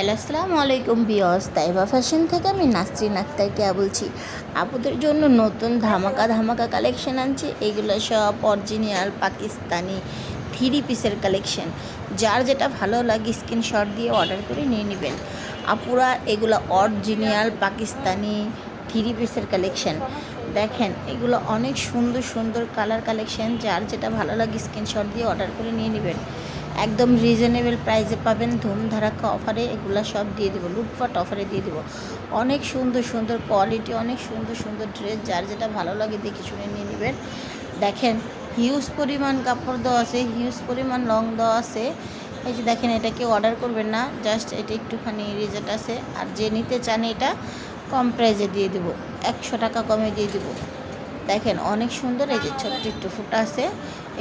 Hello, আসসালামু আলাইকুম বিয়স তাইবা ফ্যাশন থেকে আমি নাসরিন আক্তার কেয়া বলছি আপুদের জন্য নতুন ধামাকা ধামাকা কালেকশন আনছি। এগুলো সব অরিজিনাল পাকিস্তানি থ্রি পিসের কালেকশন। যার যেটা ভালো লাগে, স্ক্রিনশট দিয়ে অর্ডার করে নিয়ে নেবেন। আপুরা, এগুলো অরিজিনাল পাকিস্তানি থ্রি পিসের কালেকশন। দেখেন, এগুলো অনেক সুন্দর সুন্দর কালার কালেকশন। যার যেটা ভালো লাগে, স্ক্রিনশট দিয়ে অর্ডার করে নিয়ে নেবেন। একদম রিজনেবল প্রাইসে পাবেন। ধুমধারাক্কা অফারে এগুলো সব দিয়ে দেবো, লুটপাট অফারে দিয়ে দেবো। অনেক সুন্দর সুন্দর কোয়ালিটি অনেক সুন্দর সুন্দর ড্রেস যার যেটা ভালো লাগে দেখে শুনে নিয়ে নেবেন। দেখেন হিউজ পরিমাণ কাপড় দেওয়া আছে হিউজ পরিমাণ লং দেওয়া আছে। এই যে দেখেন, এটা কেউ অর্ডার করবেন না জাস্ট এটা একটুখানি রিজেক্ট আছে। আর যে নিতে চান এটা, কম প্রাইসে দিয়ে দেবো। একশো টাকা কমে দিয়ে দেবো। দেখেন, অনেক সুন্দর, এই যে ছোট্ট একটু ফুটা আছে।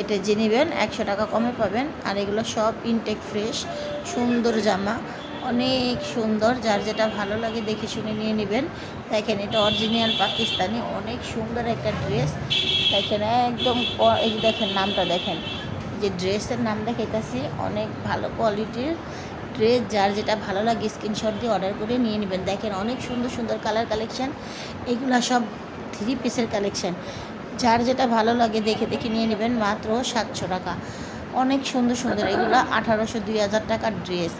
এটা যে নেবেন একশো টাকা কমে পাবেন। আর এগুলো সব ইনটেক ফ্রেশ সুন্দর জামা। অনেক সুন্দর, যার যেটা ভালো লাগে দেখে শুনে নিয়ে নেবেন। দেখেন এটা অরিজিনাল পাকিস্তানি, অনেক সুন্দর একটা ড্রেস দেখেন একদম এই দেখেন নামটা দেখেন। যে ড্রেসের নাম দেখাইতেছি, অনেক ভালো কোয়ালিটির ড্রেস যার যেটা ভালো লাগে স্ক্রিনশট দিয়ে অর্ডার করে নিয়ে নেবেন। দেখেন অনেক সুন্দর সুন্দর কালার কালেকশান এগুলো সব থ্রি পিসের কালেকশন যার যেটা ভালো লাগে দেখে দেখে নিয়ে নেবেন মাত্র সাতশো টাকা। অনেক সুন্দর সুন্দর এগুলো, আঠারোশো, দুই হাজার টাকার ড্রেস।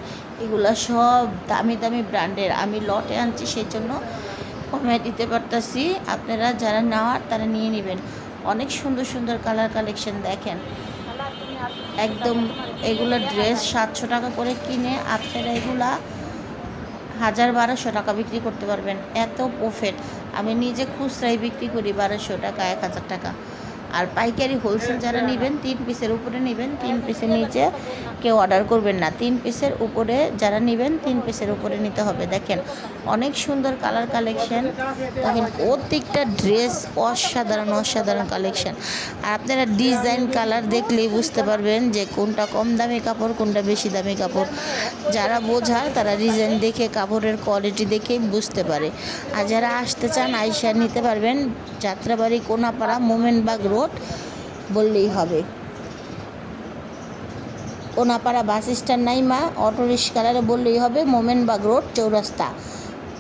এগুলো সব দামি দামি ব্র্যান্ডের। আমি লটে আনছি সেই জন্য কমে দিতে পারতাছি। আপনারা যারা নেওয়ার তারা নিয়ে নেবেন। অনেক সুন্দর সুন্দর কালার কালেকশন দেখেন। একদম এগুলো ড্রেস সাতশো টাকা করে কিনে আপনারা এগুলা হাজার বারোশো টাকা বিক্রি করতে পারবেন। এত প্রফিট। আমি নিজে খুচরাই বিক্রি করি বারোশো টাকা এক হাজার টাকা। আর পাইকারি হোলসেল যারা নেবেন, তিন পিসের উপরে নেবেন, তিন পিসের নিচে কেউ অর্ডার করবেন না। তিন পিসের উপরে যারা নেবেন, তিন পিসের উপরে নিতে হবে। দেখেন, অনেক সুন্দর কালার কালেকশন দেখেন, প্রত্যেকটা ড্রেস অসাধারণ অসাধারণ কালেকশন আর আপনারা ডিজাইন কালার দেখলেই বুঝতে পারবেন যে কোনটা কম দামি কাপড়, কোনটা বেশি দামি কাপড়। যারা বোঝার, তারা ডিজাইন দেখে, কাপড়ের কোয়ালিটি দেখে বুঝতে পারে। আর যারা আসতে চান, আইসা নিতে পারবেন। যাত্রাবাড়ি, কোনাপাড়া, মোমেনবাগ রোড বললেই হবে। কোনাপাড়া বাস স্ট্যান্ড নাই মা অটো রিক্সাওয়ালারা বললেই হবে, মোমেনবাগ রোড, চৌরাস্তা।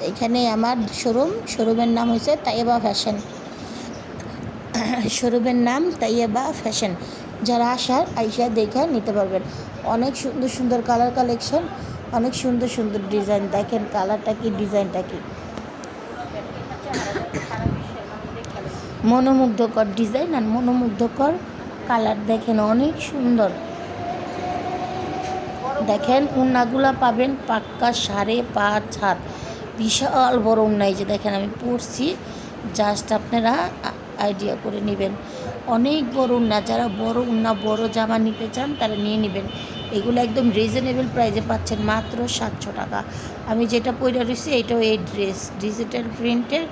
এখানে আমার শোরুম, শোরুমের নাম হয়েছে তাইবা ফ্যাশন। শোরুমের নাম তাইয়েবা ফ্যাশন। যারা আসার, আইসা দেখে নিতে পারবেন। অনেক সুন্দর সুন্দর কালার কালেকশন অনেক সুন্দর সুন্দর ডিজাইন দেখেন কালারটা কি ডিজাইনটা কি? মনোমুগ্ধকর ডিজাইন আর মনোমুগ্ধকর কালার দেখেন, অনেক সুন্দর। দেখেন, উন্নাগুলা পাবেন পাক্কা সাড়ে পাঁচ হাত। বিশাল বড় উন্না যে দেখেন, আমি পড়ছি জাস্ট আপনারা আইডিয়া করে নেবেন। অনেক বড় উন্না, যারা বড় উন্না, বড় জামা নিতে চান, তারা নিয়ে নেবেন। এগুলো একদম রিজনেবল প্রাইসে পাচ্ছেন মাত্র সাতশো টাকা। আমি যেটা পরে রয়েছি এটাও এই ড্রেস ডিজিটাল প্রিন্টের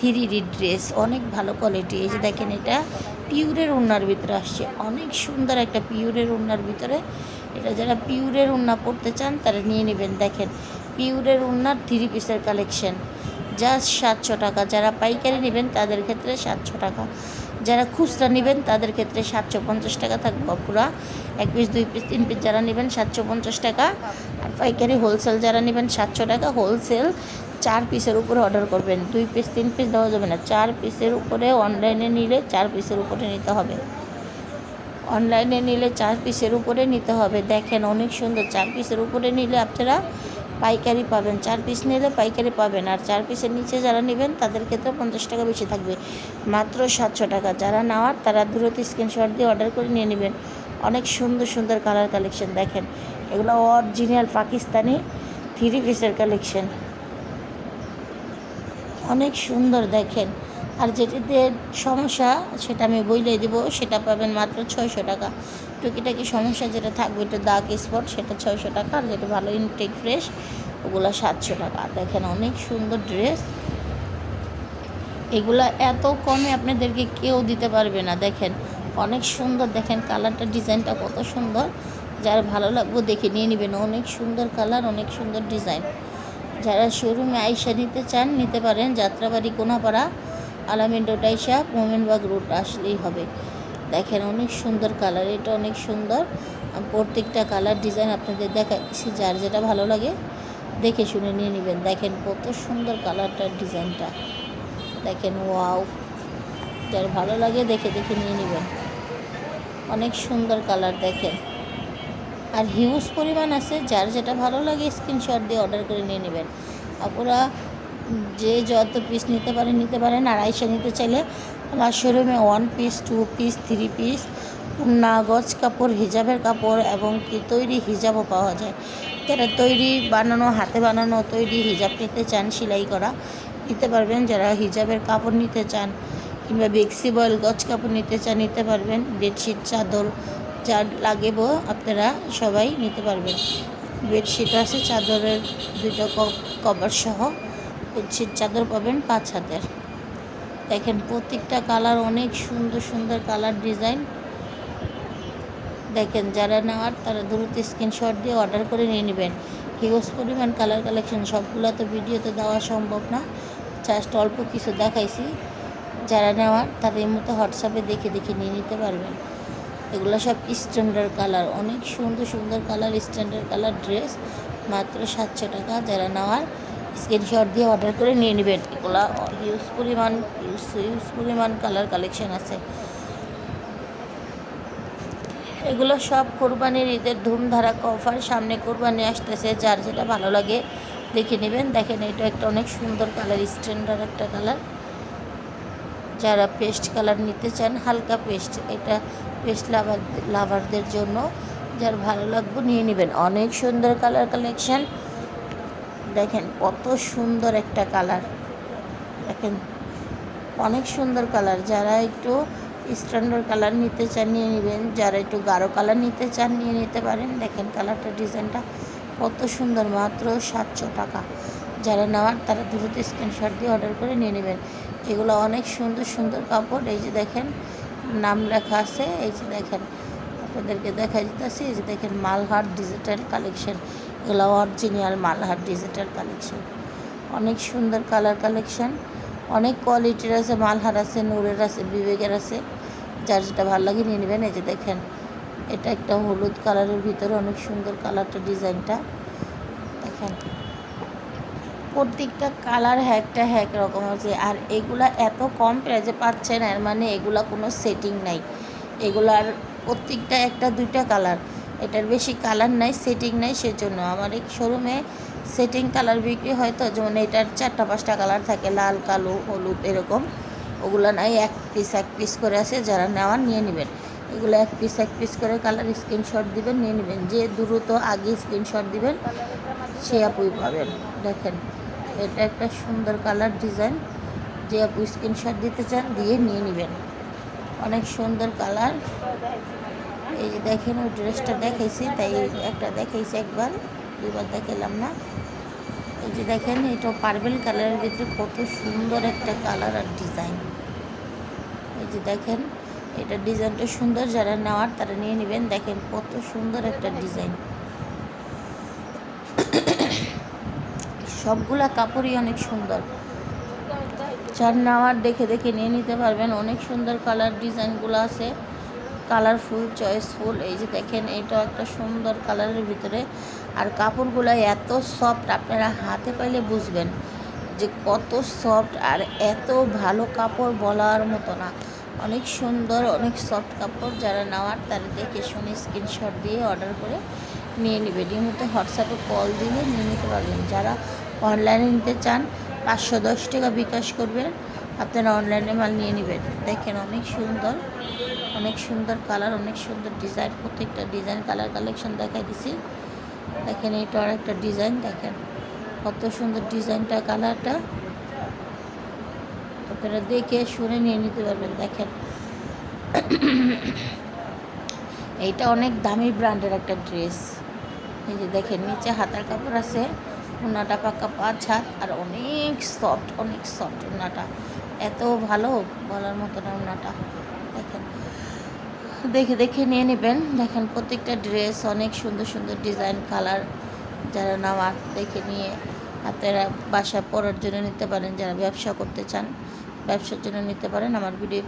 থ্রি ডি ড্রেস, অনেক ভালো কোয়ালিটি এই যে দেখেন এটা পিউরের উন্নার ভিতরে আসছে। অনেক সুন্দর একটা পিউরের উন্নার ভিতরে। এটা যারা পিউরের উন্না পড়তে চান, তারা নিয়ে নেবেন। দেখেন, পিউরের উন্নার থ্রি পিসের কালেকশন জাস্ট সাতশো টাকা। যারা পাইকারি নেবেন, তাদের ক্ষেত্রে সাতশো টাকা। যারা খুচরা নেবেন, তাদের ক্ষেত্রে সাতশো পঞ্চাশ টাকা থাকবে পুরা এক পিস, দুই পিস, তিন পিস যারা নেবেন, সাতশো পঞ্চাশ টাকা। আর পাইকারি হোলসেল যারা নেবেন, সাতশো টাকা। হোলসেল চার পিসের উপরে অর্ডার করবেন। দুই পিস, তিন পিস দেওয়া যাবে না। চার পিসের উপরে অনলাইনে নিলে চার পিসের উপরে নিতে হবে। অনলাইনে নিলে চার পিসের উপরে নিতে হবে। দেখেন অনেক সুন্দর। চার পিসের উপরে নিলে আপনারা পাইকারি পাবেন। চার পিস নিলে পাইকারি পাবেন। আর চার পিসের নিচে যারা নেবেন, তাদের ক্ষেত্রে পঞ্চাশ টাকা বেশি থাকবে। মাত্র সাতশো টাকা। যারা নেওয়ার, তারা দূরত স্ক্রিনশট দিয়ে অর্ডার করে নিয়ে নেবেন। অনেক সুন্দর সুন্দর কালার কালেকশন দেখেন। এগুলো অরিজিনাল পাকিস্তানি থ্রি পিসের কালেকশন অনেক সুন্দর দেখেন। আর যেটিতে সমস্যা, সেটা আমি বইলে দেবো, সেটা পাবেন মাত্র ছয়শো টাকা। টুকিটাকি সমস্যা যেটা থাকবে একটু দাগ স্পট সেটা ছয়শো টাকা। আর যেটা ভালো ইনটেক ফ্রেশ ওগুলো সাতশো টাকা। দেখেন অনেক সুন্দর ড্রেস এগুলা এত কমে আপনাদেরকে কেউ দিতে পারবে না, দেখেন। অনেক সুন্দর, দেখেন কালারটা, ডিজাইনটা কত সুন্দর। যার ভালো লাগবে দেখে নিয়ে নেবেন। অনেক সুন্দর কালার, অনেক সুন্দর ডিজাইন। যারা শোরুমে আইসা নিতে চান, নিতে পারেন যাত্রাবাড়ি কোনাপাড়া, আলামিন রোড আইসা, মোমেনবাগ রোড আসলেই হবে। দেখেন অনেক সুন্দর কালার, এটা অনেক সুন্দর। প্রত্যেকটা কালার ডিজাইন আপনাদের দেখাচ্ছি, যার যেটা ভালো লাগে দেখে শুনে নিয়ে নেবেন। দেখেন কত সুন্দর কালারটার ডিজাইনটা। দেখেন ওয়াও, যার ভালো লাগে দেখে দেখে নিয়ে নেবেন। অনেক সুন্দর কালার দেখেন। আর হিউজ পরিমাণ আছে, যার যেটা ভালো লাগে স্ক্রিনশট দিয়ে অর্ডার করে নিয়ে নেবেন। আপনারা যে যত পিস নিতে পারেন নিতে পারেন। আড়াইশো নিতে চাইলে আমার শোরুমে one piece two piece three piece না গজ কাপড় হিজাবের কাপড় এবং কি তৈরি হিজাবও পাওয়া যায়। যারা তৈরি বানানো, হাতে বানানো, তৈরি হিজাব নিতে চান, সেলাই করা, নিতে পারবেন। যারা হিজাবের কাপড় নিতে চান কিংবা বেক্সিবল গজ কাপড় নিতে চান, নিতে পারবেন। বেডশিট চাদর যা লাগেব, আপনারা সবাই নিতে পারবেন। বেডশিট আছে, চাদরের দুটো কভার সহ। বেডশিট, চাদর পাবেন পাঁচ হাতের। দেখেন প্রত্যেকটা কালার অনেক সুন্দর সুন্দর কালার ডিজাইন। দেখেন যারা নেওয়ার তারা দ্রুত স্ক্রিনশট দিয়ে অর্ডার করে নিয়ে নেবেন। হিউজ পরিমাণ কালার কালেকশন, সবগুলো তো ভিডিওতে দেওয়া সম্ভব না। জাস্ট অল্প কিছু দেখাইছি। যারা নেওয়ার তারা এই মতো হোয়াটসঅ্যাপে দেখে দেখে নিয়ে নিতে পারবেন। এগুলো সব স্ট্যান্ডার্ড কালার অনেক সুন্দর সুন্দর কালার স্ট্যান্ডার্ড কালার ড্রেস মাত্র সাতশো টাকা। যারা নেওয়ার স্ক্রিনশট দিয়ে অর্ডার করে নিয়ে নেবেন। এগুলো ইউজ পরিমাণ ইউজ ইউজ পরিমাণ কালার কালেকশন আছে। এগুলো সব কোরবানির ঈদের ধুমধারা অফার সামনে কোরবানি আসতেছে, যার যেটা ভালো লাগে দেখে নেবেন। দেখেন, এটা একটা অনেক সুন্দর কালার স্ট্যান্ডার্ড একটা কালার যারা পেস্ট কালার নিতে চান, হালকা পেস্ট এটা পেস্ট লাভার লাভারদের জন্য যার ভালো লাগবে নিয়ে নেবেন। অনেক সুন্দর কালার কালেকশন দেখেন কত সুন্দর একটা কালার দেখেন, অনেক সুন্দর কালার যারা একটু স্ট্যান্ডার্ড কালার নিতে চান নিয়ে নেবেন। যারা একটু গাঢ় কালার নিতে চান নিয়ে নিতে পারেন। দেখেন কালারটা ডিজাইনটা কত সুন্দর। মাত্র সাতশো টাকা। যারা নেওয়ার, তারা দ্রুত স্ক্রিনশট দিয়ে অর্ডার করে নিয়ে নেবেন। এগুলো অনেক সুন্দর সুন্দর কাপড়। এই যে দেখেন নাম লেখা আছে, এই যে দেখেন, আপনাদেরকে দেখা যেতেছে এই যে দেখেন মালহার ডিজিটাল কালেকশন এগুলো অরিজিনাল মালহার ডিজিটাল কালেকশন অনেক সুন্দর কালার কালেকশন অনেক কোয়ালিটির আছে, মালহার আছে, নূরের আছে, বিবেকের আছে। যার যেটা ভালো লাগে নিয়ে নেবেন, এই যে দেখেন, এটা একটা হলুদ কালারের ভিতরে অনেক সুন্দর কালারটা ডিজাইনটা। দেখেন। প্রত্যেকটা কালার হ্যাকটা হ্যাক রকম আছে আর এগুলা এত কম প্রাইজে পাচ্ছেন, এর মানে এগুলা কোনো সেটিং নাই। এগুলার প্রত্যেকটা একটা দুইটা কালার। এটার বেশি কালার নাই সেটিং নাই সেজন্য। আমার এই শোরুমে সেটিং কালার বিক্রি হয় তো, যেমন এটার চারটা পাঁচটা কালার থাকে, লাল, কালো, হলুদ এরকম। ওগুলো নাই, এক পিস এক পিস করে আছে, যারা নেওয়ার নিয়ে নেবেন। এগুলো এক পিস এক পিস করে কালার স্ক্রিনশট দিবেন, নিয়ে নেবেন। যে দ্রুত আগে স্ক্রিনশট দিবেন, সে আপুই পাবেন। দেখেন। এটা একটা সুন্দর কালার ডিজাইন। যে আপু স্ক্রিনশট দিতে চান, দিয়ে নিয়ে নেবেন। অনেক সুন্দর কালার। এই যে দেখেন, ওই ড্রেসটা দেখাইছি, তাই একটা দেখাইছি একবার দুবার দেখালাম না। এই যে দেখেন এটা পার্পেল কালারের ভিতরে কত সুন্দর একটা কালার আর ডিজাইন। এই যে দেখেন, এটা ডিজাইনটা সুন্দর, যারা নেওয়ার তারা নিয়ে নেবেন। দেখেন কত সুন্দর একটা ডিজাইন। সবগুলা কাপড়ই অনেক সুন্দর। যার নেওয়ার দেখে দেখে নিয়ে নিতে পারবেন, অনেক সুন্দর কালার ডিজাইনগুলো আছে। কালারফুল চয়েসফুল এই যে দেখেন এটা একটা সুন্দর কালারের ভিতরে। আর কাপড়গুলো এত সফট আপনারা হাতে পাইলে বুঝবেন যে কত সফট আর এত ভালো কাপড় বলার মতো না। অনেক সুন্দর, অনেক সফট কাপড়, যারা নেওয়ার তারা দেখে শুনে স্ক্রিনশট দিয়ে অর্ডার করে নিয়ে নেবে। এই হোয়াটসঅ্যাপে কল দিলে নিয়ে নিতে পারবেন। যারা অনলাইনে নিতে চান, পাঁচশো দশ টাকা বিকাশ করবেন। আপনারা অনলাইনে মাল নিয়ে নেবেন। দেখেন অনেক সুন্দর অনেক সুন্দর কালার অনেক সুন্দর ডিজাইন প্রত্যেকটা ডিজাইন কালার কালেকশন দেখাই দিছি। দেখেন এটা একটা ডিজাইন দেখেন কত সুন্দর ডিজাইনটা কালারটা আপনারা দেখে শুনে নিয়ে নিতে পারবেন, দেখেন। এইটা অনেক দামি ব্র্যান্ডের একটা ড্রেস এই যে দেখেন, নিচে হাতার কাপড় আছে। ওনাটা পাকা হাত আর অনেক সফট অনেক সফট ওনাটা এত ভালো বলার মতো না ওনাটা দেখেন। দেখে দেখে নিয়ে নেবেন। দেখেন প্রত্যেকটা ড্রেস অনেক সুন্দর সুন্দর ডিজাইন কালার যারা নেওয়ার, দেখে নিয়ে আপনারা বাসা পরার জন্য নিতে পারেন। যারা ব্যবসা করতে চান, ব্যবসার জন্য নিতে পারেন। আমার ভিডিও